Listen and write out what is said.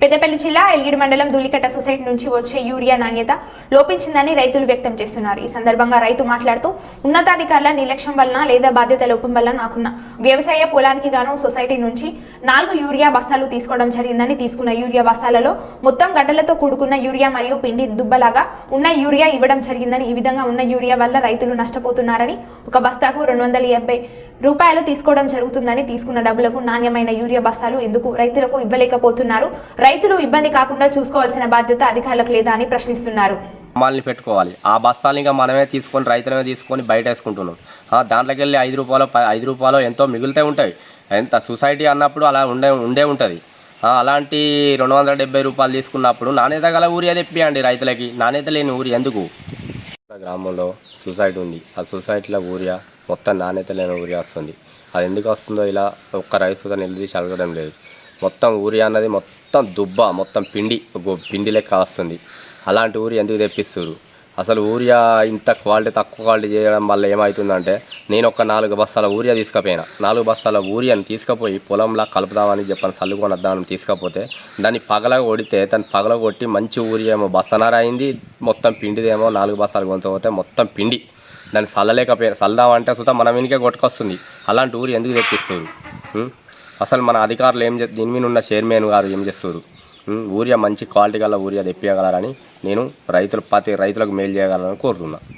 పెద్దపల్లి జిల్లా ఎల్గిడి మండలం దూలికట్ట సొసైటీ నుంచి వచ్చే యూరియా నాణ్యత లోపించిందని రైతులు వ్యక్తం చేస్తున్నారు. ఈ సందర్భంగా రైతు మాట్లాడుతూ ఉన్నతాధికారుల నిర్లక్ష్యం వలన లేదా బాధ్యత లోపం వల్ల నాకున్న వ్యవసాయ పొలానికి గాను సొసైటీ నుంచి నాలుగు యూరియా బస్తాలు తీసుకోవడం జరిగిందని తీసుకున్న యూరియా బస్తాలలో మొత్తం గడ్డలతో కూడుకున్న యూరియా మరియు పిండి దుబ్బలాగా ఉన్న యూరియా ఇవ్వడం జరిగిందని ఈ విధంగా ఉన్న యూరియా వల్ల రైతులు నష్టపోతున్నారని ఒక బస్తాకు రెండు వందల యాభై రూపాయలు తీసుకోవడం జరుగుతుందని తీసుకున్న డబ్బులకు నాణ్యమైన యూరియా బస్తాలు ఎందుకు రైతులకు ఇవ్వలేకపోతున్నారు? రైతులు ఇబ్బంది కాకుండా చూసుకోవాల్సిన బాధ్యత అధికారులకు లేదా అని ప్రశ్నిస్తున్నారు. మాల్ని పెట్టుకోవాలి. ఆ బస్తాలు ఇంకా మనమే తీసుకొని రైతులమే తీసుకొని బయట వేసుకుంటున్నాం. దాంట్లోకి వెళ్ళి ఐదు రూపాయలు ప- ఐదు రూపాయలు ఎంతో మిగులుతూ ఉంటాయి. ఎంత సొసైటీ అన్నప్పుడు అలా ఉండే ఉండే ఉంటుంది. అలాంటి రెండు వందల డెబ్బై రూపాయలు తీసుకున్నప్పుడు నాణ్యత గల ఊరి అది ఇప్పియండి రైతులకి. నాణ్యత లేని ఊరి ఎందుకు? గ్రామంలో సొసైటీ ఉంది. ఆ సొసైటీలో ఊరియా మొత్తం నాణ్యత లేని ఊరియా వస్తుంది. అది ఎందుకు వస్తుందో ఇలా ఒక్క రైస్ కూడా నిలదీసి అడగడం లేదు. మొత్తం ఊరియా అన్నది మొత్తం దుబ్బ మొత్తం పిండి పిండి లెక్క వస్తుంది. అలాంటి ఊరి ఎందుకు తెప్పిస్తారు అసలు ఊరియా ఇంత క్వాలిటీ తక్కువ క్వాలిటీ చేయడం వల్ల ఏమవుతుందంటే నేను ఒక నాలుగు బస్తాల ఊరియా తీసుకుపోయినా. నాలుగు బస్తాల ఊరియాని తీసుకుపోయి పొలంలో కలుపుదామని చెప్పని చల్లుకొని వద్దామని తీసుకపోతే దాన్ని పగల కొడితే దాన్ని పగల కొట్టి మంచి ఊరియేమో ఏమో బస్తనార అయింది మొత్తం పిండిదేమో నాలుగు బస్తాలు కొంచపోతే మొత్తం పిండి. దాన్ని చల్లలేకపోయినా చల్దామంటే సుత మన వెనుకే కొట్టుకొస్తుంది. అలాంటి ఊరి ఎందుకు తెప్పిస్తారు అసలు మన అధికారులు ఏం చే దీని మీద ఉన్న చైర్మన్ గారు ఏం చేస్తారు ఊరియా మంచి క్వాలిటీ గల ఊరియా తెప్పియగలరని నేను రైతులు ప్రతి రైతులకు మేలు చేయగలరని కోరుతున్నాను